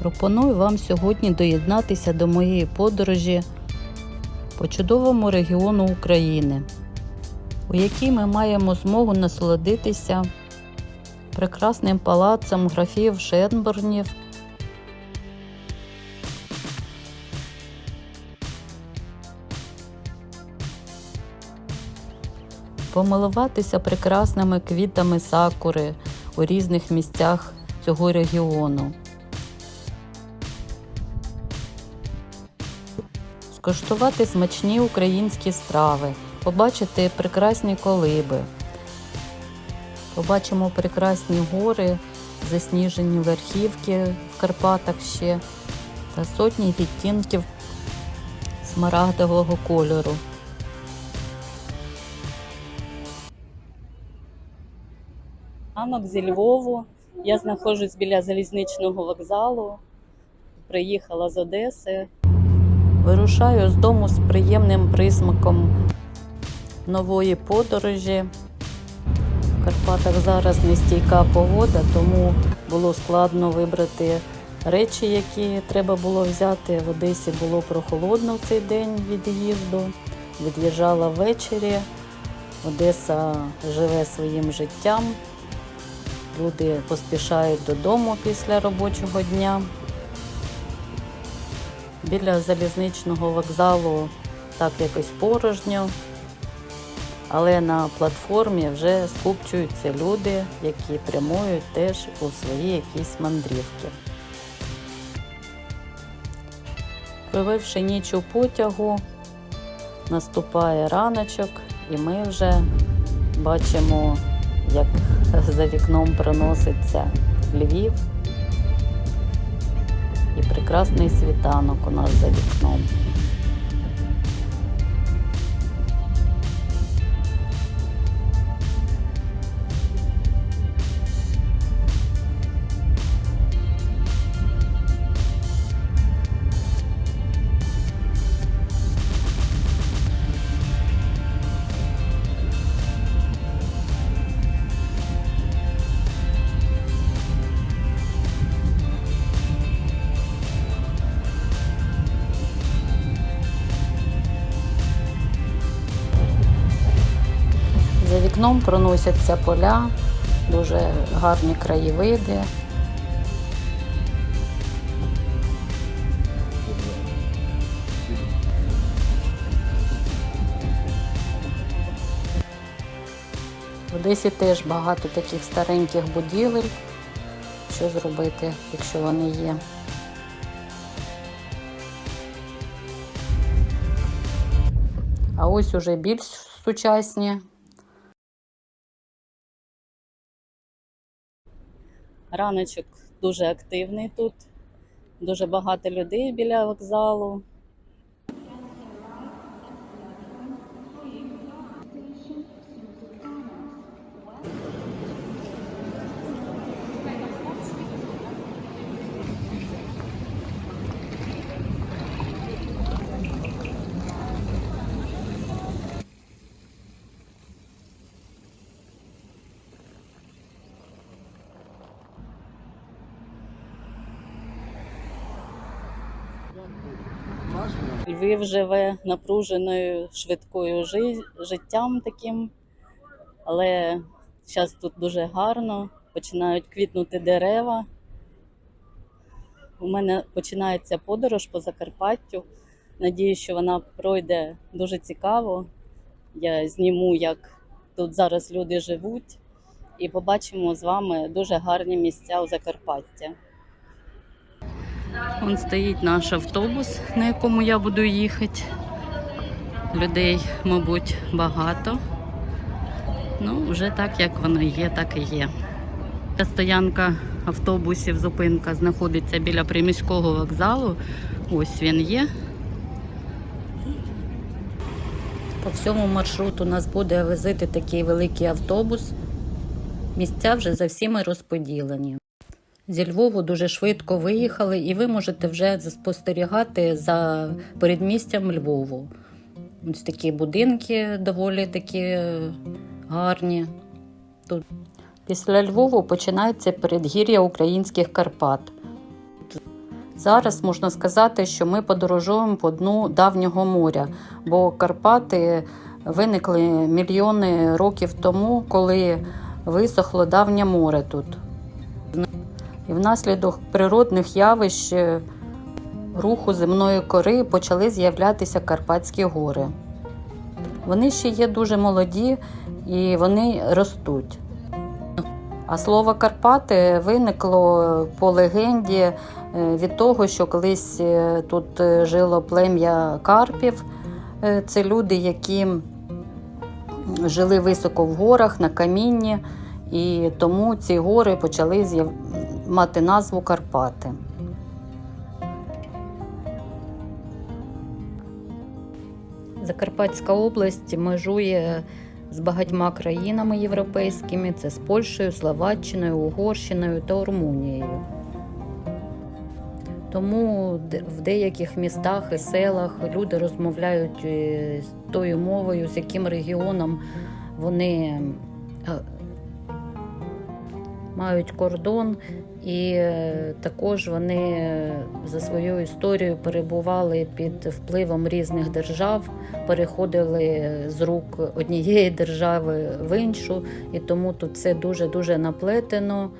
Пропоную вам сьогодні доєднатися до моєї подорожі по чудовому регіону України, у якій ми маємо змогу насолодитися прекрасним палацом графів Шенборнів. Помилуватися прекрасними квітами сакури у різних місцях цього регіону. Скуштувати смачні українські страви, побачити прекрасні колиби. Побачимо прекрасні гори, засніжені верхівки в Карпатах ще та сотні відтінків смарагдового кольору. Ранок зі Львову. Я знаходжусь біля залізничного вокзалу. Приїхала з Одеси. Вирушаю з дому з приємним присмаком нової подорожі. В Карпатах зараз нестійка погода, тому було складно вибрати речі, які треба було взяти. В Одесі було прохолодно в цей день від'їзду. Від'їжджала ввечері. Одеса живе своїм життям. Люди поспішають додому після робочого дня. Біля залізничного вокзалу так якось порожньо, але на платформі вже скупчуються люди, які прямують теж у свої якісь мандрівки. Провівши ніч у потягу, наступає раночок, і ми вже бачимо, як за вікном проноситься Львів і прекрасний світанок у нас за вікном. Вікном проносяться поля, дуже гарні краєвиди. В Одесі теж багато таких стареньких будівель. Що зробити, якщо вони є? А ось уже більш сучасні. Раночок дуже активний тут. Дуже багато людей біля вокзалу. Львів живе напруженою швидкою жи- життям таким, але зараз тут дуже гарно, починають квітнути дерева. У мене починається подорож по Закарпаттю. Надію, що вона пройде дуже цікаво. Я зніму, як тут зараз люди живуть, і побачимо з вами дуже гарні місця у Закарпатті. Вон стоїть наш автобус, на якому я буду їхати. Людей, мабуть, багато. Ну, вже так, як воно є, так і є. Ця Стоянка автобусів, зупинка знаходиться біля приміського вокзалу. Ось він є. По всьому маршруту нас буде возити такий великий автобус. Місця вже за всіми розподілені. Зі Львову дуже швидко виїхали, і ви можете вже спостерігати за передмістям Львову. Ось такі будинки доволі такі гарні. Тут. Після Львову починається передгір'я українських Карпат. Зараз можна сказати, що ми подорожуємо по дну давнього моря, бо Карпати виникли мільйони років тому, коли висохло давнє море тут. І внаслідок природних явищ е, руху земної кори почали з'являтися Карпатські гори. Вони ще є дуже молоді і вони ростуть. А слово Карпати виникло по легенді е, від того, що колись е, тут жило плем'я Карпів. Це люди, які жили високо в горах на камінні, і тому ці гори почали мати назву Карпати. Закарпатська область межує з багатьма країнами європейськими: це з Польщею, Словаччиною, Угорщиною та Румунією. Тому в деяких містах і селах люди розмовляють е, тою мовою, з яким регіоном вони е, мають кордон, і е, також вони за своєю історією перебували під впливом різних держав, переходили з рук однієї держави в іншу, і тому тут все дуже дуже наплетено.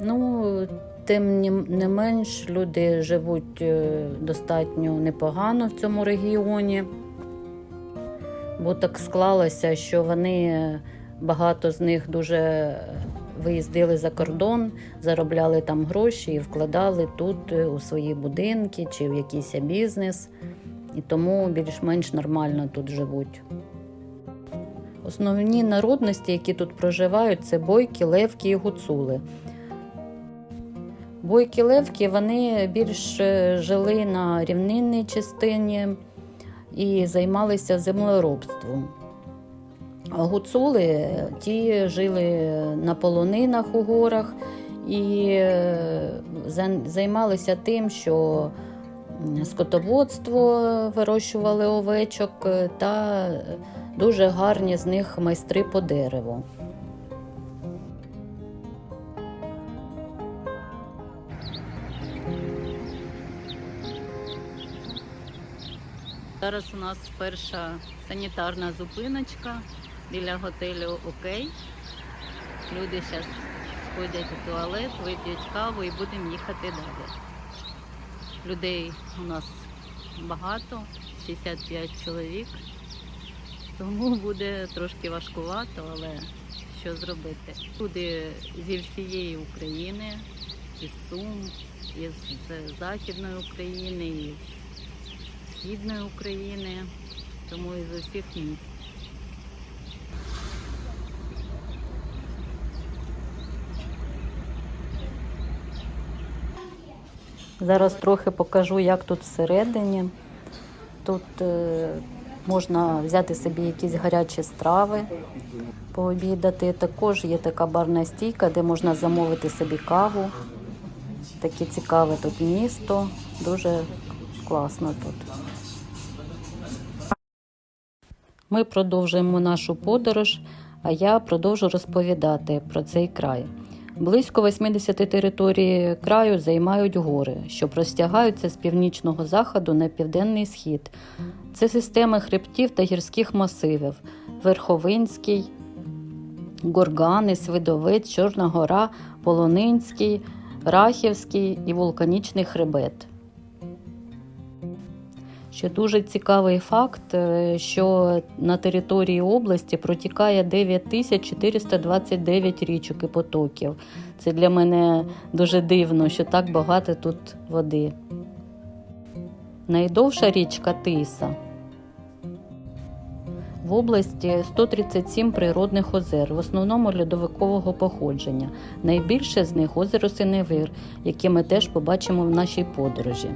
Ну, тим не менш, люди живуть е, достатньо непогано в цьому регіоні, бо так склалося, що вони багато з них дуже виїздили за кордон, заробляли там гроші і вкладали тут е, у свої будинки чи в якийсь бізнес, і тому більш-менш нормально тут живуть. Основні народності, які тут проживають, це бойки, левки і гуцули. Бойки левки вони більш е, жили на рівнинній частині і займалися землеробством. Гуцули е, ті жили на полонинах у горах і е, займалися тим, що скотоводство вирощували овечок е, та дуже гарні з них майстри по дереву. Зараз у нас перша санітарна зупиночка біля готелю Окей. Люди зараз сходять у туалет, вип'ють каву і будемо їхати далі. Людей у нас багато, 65 чоловік. Тому буде трошки важкувато, але що зробити? Люди зі всієї України, із Сум, із Західної України, із Східної України, тому із усіх міст. Зараз трохи покажу, як тут всередині. Тут е, можна взяти собі якісь гарячі страви, пообідати. Також є така барна стійка, де можна замовити собі каву. Таке цікаве тут місто, дуже класно тут. Ми продовжуємо нашу подорож, а я продовжу розповідати про цей край. Близько 80 території краю займають гори, що простягаються з північного заходу на південний схід. Це системи хребтів та гірських масивів: Верховинський, Горгани, Свидовець, Чорна гора, Полонинський, Рахівський і вулканічний хребет. Ще дуже цікавий факт, е, що на території області протікає 9429 річок і потоків. Це для мене дуже дивно, що так багато тут води. Найдовша річка Тиса. В області 137 природних озер, в основному льодовикового походження. Найбільше з них озеро Синевир, яке ми теж побачимо в нашій подорожі.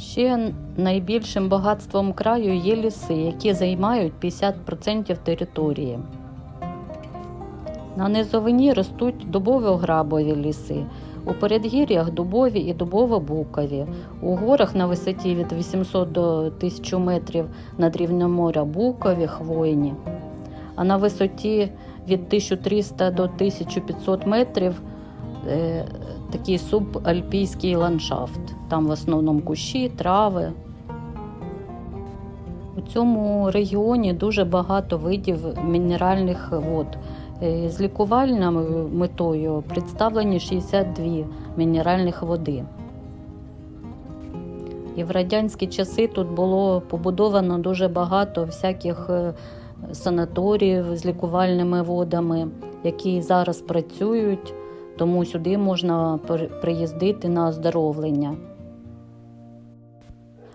Ще найбільшим багатством краю є ліси, які займають 50% території. На низовині ростуть дубово-грабові ліси, у передгір'ях дубові і дубово-букові, у горах на висоті від 800 до 1000 метрів над рівнем моря букові, хвойні, а на висоті від 1300 до 1500 метрів такий субальпійський ландшафт. Там в основному кущі, трави. У цьому регіоні дуже багато видів мінеральних вод. Е, З лікувальною метою представлені 62 мінеральних води. І в радянські часи тут було побудовано дуже багато всяких е, санаторіїв з лікувальними водами, які зараз працюють, тому сюди можна при- приїздити на оздоровлення.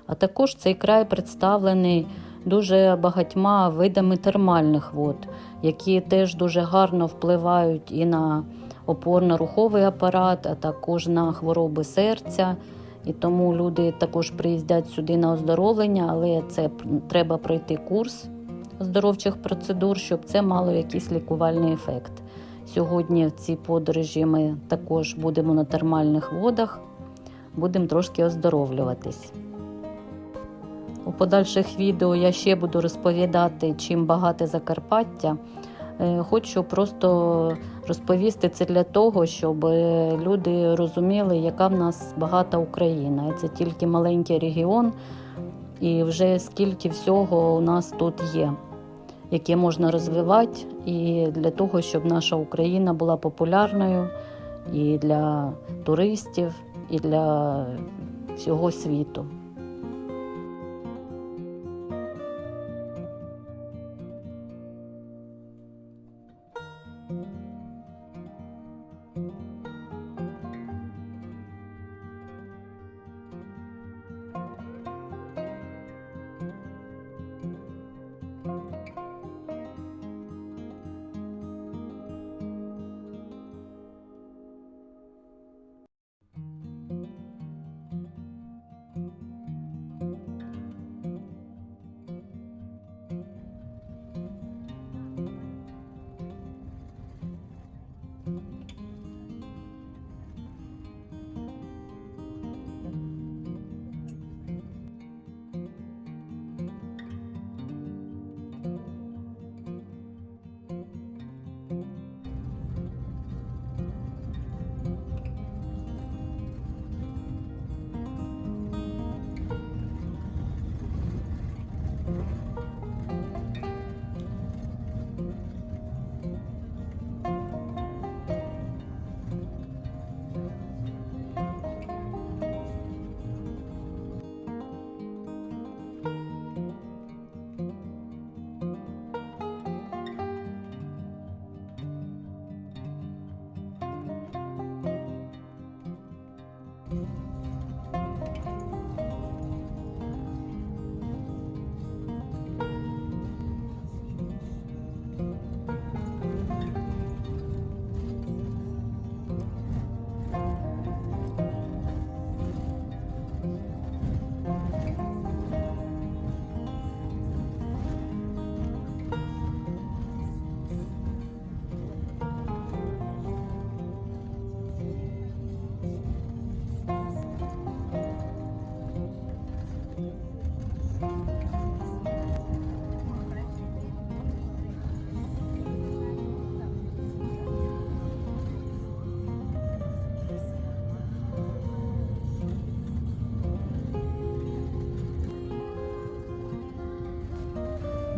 А також цей край представлений дуже багатьма видами термальних вод, які теж дуже гарно впливають і на опорно-руховий апарат, а також на хвороби серця. І тому люди також приїздять сюди на оздоровлення, але це треба пройти курс оздоровчих процедур, щоб це мало якийсь лікувальний ефект. Сьогодні в цій подорожі ми також будемо на термальних водах, будемо трошки оздоровлюватись. У подальших відео я ще буду розповідати, чим багате Закарпаття. Е, Хочу просто розповісти це для того, щоб е, люди розуміли, яка в нас багата Україна. Це тільки маленький регіон, і вже скільки всього у нас тут є, яке можна розвивати, і для того, щоб наша Україна була популярною і для туристів, і для всього світу.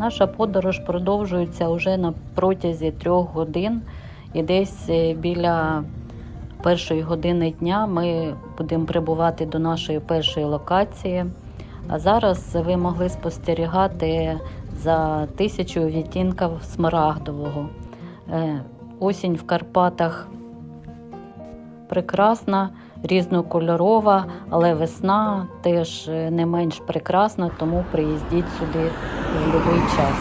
Наша подорож продовжується вже на протязі трьох годин, і десь е, біля першої години дня ми будемо прибувати до нашої першої локації. А зараз ви могли спостерігати за тисячу відтінків смарагдового. Е, Осінь в Карпатах прекрасна, різнокольорова, але весна теж е, не менш прекрасна, тому приїздіть сюди в будь-який час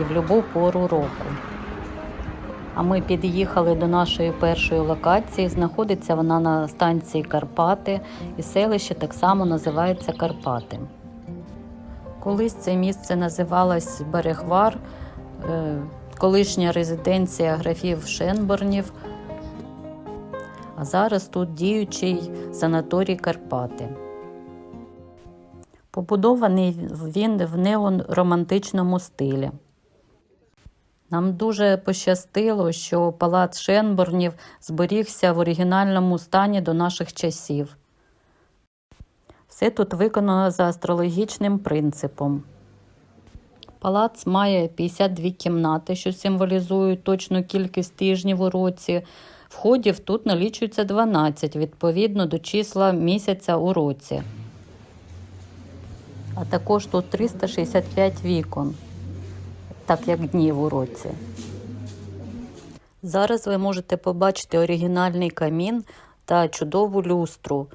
і в будь-яку пору року. А ми під'їхали до нашої першої локації. Знаходиться вона на станції Карпати, і селище так само називається Карпати. Колись це місце називалось Берегвар, е, колишня резиденція графів Шенборнів. А зараз тут діючий санаторій Карпати. Побудований він в неоромантичному стилі. Нам дуже пощастило, що палац Шенборнів зберігся в оригінальному стані до наших часів. Все тут виконано за астрологічним принципом. Палац має 52 кімнати, що символізують точну кількість тижнів у році. Входів тут налічується 12, відповідно до числа місяця у році. А також тут 365 вікон, так як днів у році. Зараз ви можете побачити оригінальний камін та чудову люстру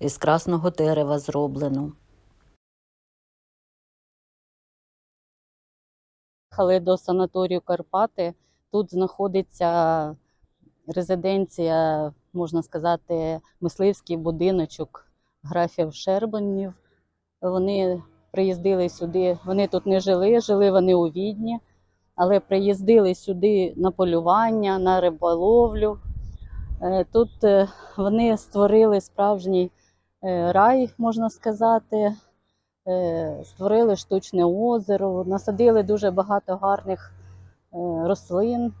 із красного дерева зроблену. Їхали до санаторію Карпати. Тут знаходиться резиденція, можна сказати, мисливський будиночок графів Шербанів. Вони приїздили сюди, вони тут не жили, жили вони у Відні, але приїздили сюди на полювання, на риболовлю. Е, Тут е, вони створили справжній е, рай, можна сказати. Створили штучне озеро, насадили дуже багато гарних рослин.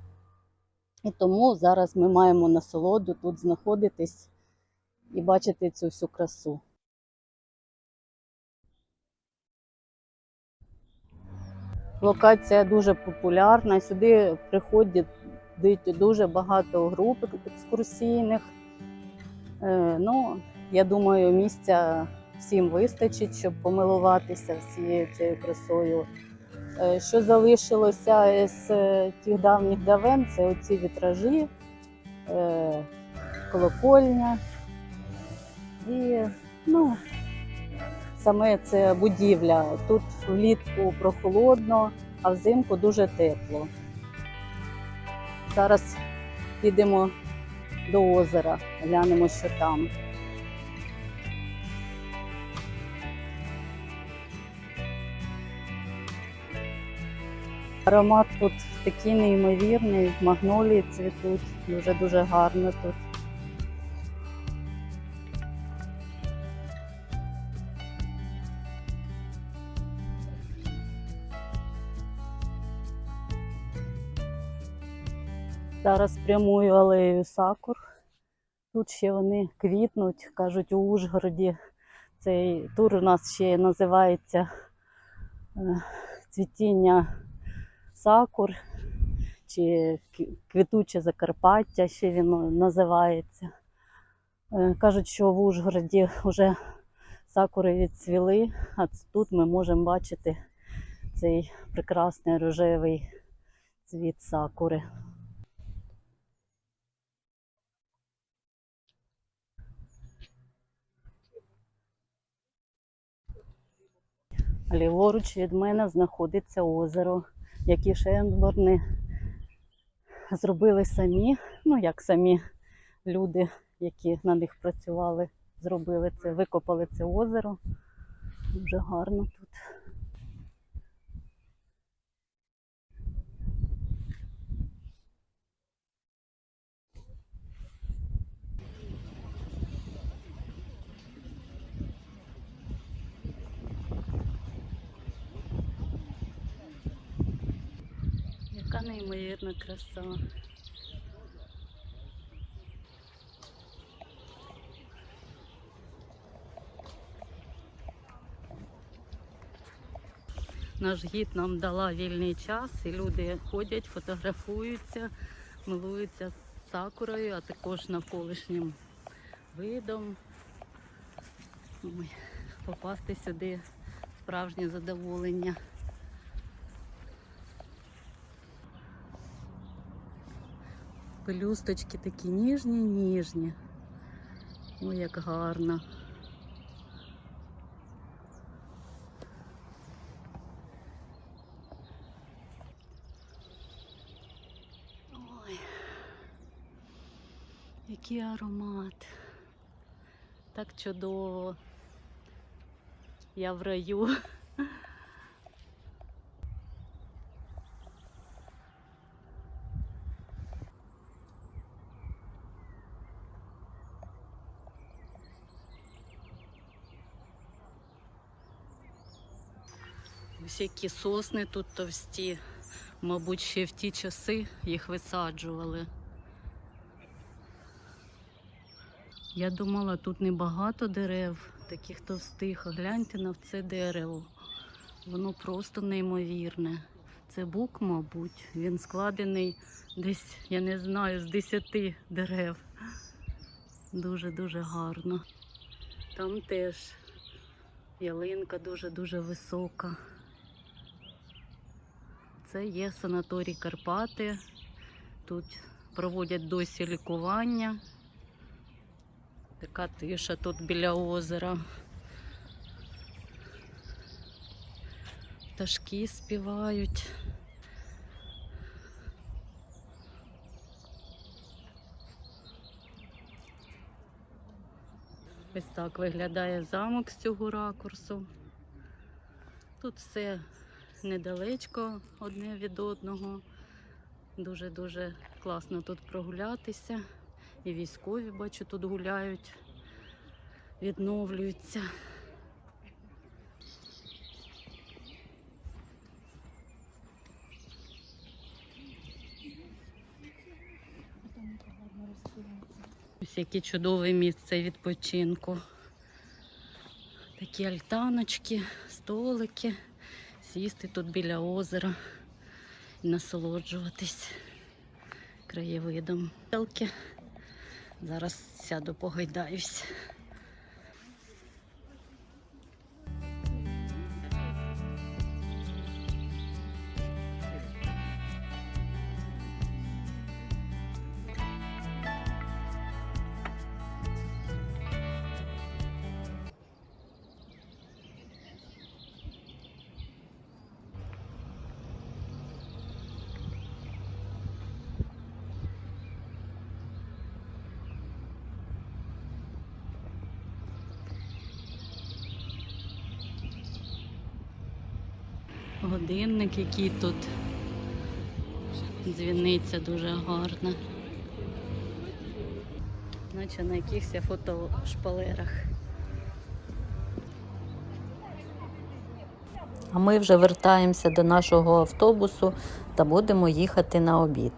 І тому зараз ми маємо насолоду тут знаходитись і бачити цю всю красу. Локація дуже популярна. Сюди приходять дуже багато груп екскурсійних. Е, Ну, я думаю, місця всім вистачить, щоб помилуватися всією цією красою. Е, Що залишилося з е, тих давніх давен, це оці вітражі, е, колокольня і ну, саме це будівля. Тут влітку прохолодно, а взимку дуже тепло. Зараз підемо до озера, глянемо, що там. Аромат тут такий неймовірний, магнолії цвітуть, дуже-дуже гарно тут. Зараз прямую алею сакур. Тут ще вони квітнуть, кажуть, у Ужгороді. Цей тур у нас ще називається е, цвітіння сакур чи квітуче Закарпаття, ще він називається. Е, Кажуть, що в Ужгороді вже сакури відцвіли, а тут ми можемо бачити цей прекрасний рожевий цвіт сакури. Ліворуч від мене знаходиться озеро, яке Шенборни зробили самі. Ну, як самі люди, які на них працювали, зробили це, викопали це озеро. Дуже гарно тут. Яка неймовірна краса. Наш гід нам дала вільний час, і люди ходять, фотографуються, милуються сакурою, а також навколишнім видом. Попасти сюди справжнє задоволення. Пелюсточки такі ніжні, ніжні. Ой, як гарно. Ой, який аромат. Так чудово. Я в раю. Ось які сосни тут товсті. Мабуть, ще в ті часи їх висаджували. Я думала, тут небагато дерев, таких товстих. Гляньте на це дерево. Воно просто неймовірне. Це бук, мабуть. Він складений десь, я не знаю, з десяти дерев. Дуже-дуже гарно. Там теж ялинка дуже-дуже висока. Це є санаторій Карпати. Тут проводять досі лікування. Така тиша тут біля озера. Пташки співають. Ось так виглядає замок з цього ракурсу. Тут все недалечко одне від одного. Дуже-дуже класно тут прогулятися. І військові, бачу, тут гуляють, відновлюються. Ось яке чудове місце відпочинку. Такі альтаночки, столики, сісти тут біля озера і насолоджуватись краєвидом. Зараз сяду, погойдаюсь. Який тут. Дзвіниця дуже гарна. Наче на якихось фотошпалерах. А ми вже вертаємося до нашого автобусу та будемо їхати на обід.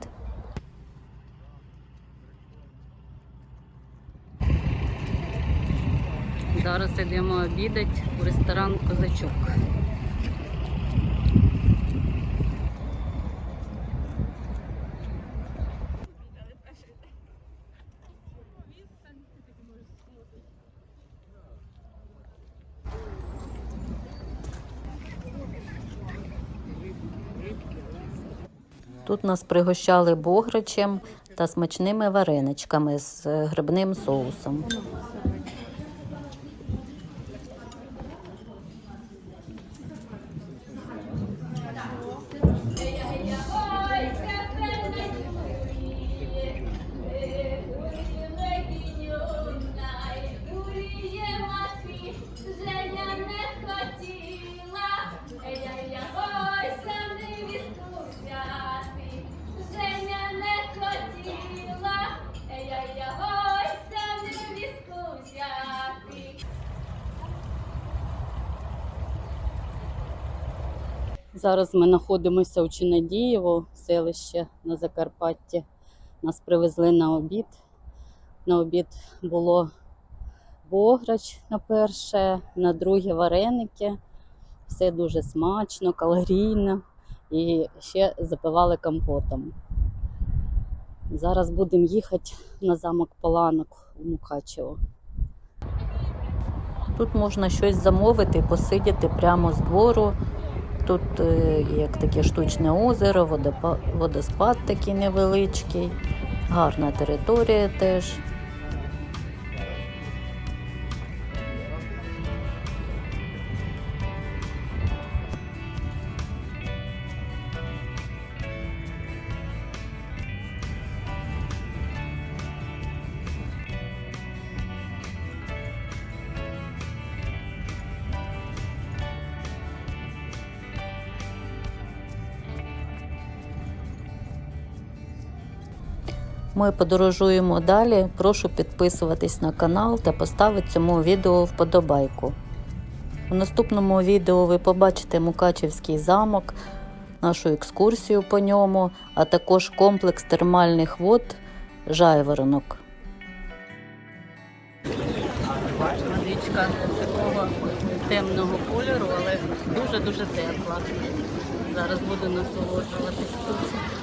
Зараз йдемо обідати в ресторан Козачок. Тут нас пригощали бограчем та смачними вареничками з е, грибним соусом. Зараз ми знаходимося у Чинадієво, селище на Закарпатті. Нас привезли на обід. На обід було бограч на перше, на друге вареники. Все дуже смачно, калорійно і ще запивали компотом. Зараз будемо їхати на замок Паланок у Мукачево. Тут можна щось замовити, посидіти прямо з двору. Тут е, як таке штучне озеро, водоспад такий невеличкий, гарна територія теж. Ми подорожуємо далі. Прошу підписуватись на канал та поставити цьому відео вподобайку. У наступному відео ви побачите Мукачівський замок, нашу екскурсію по ньому, а також комплекс термальних вод Жайворонок. Водичка такого темного кольору, але дуже-дуже тепла. Зараз буду насолоджуватись тут.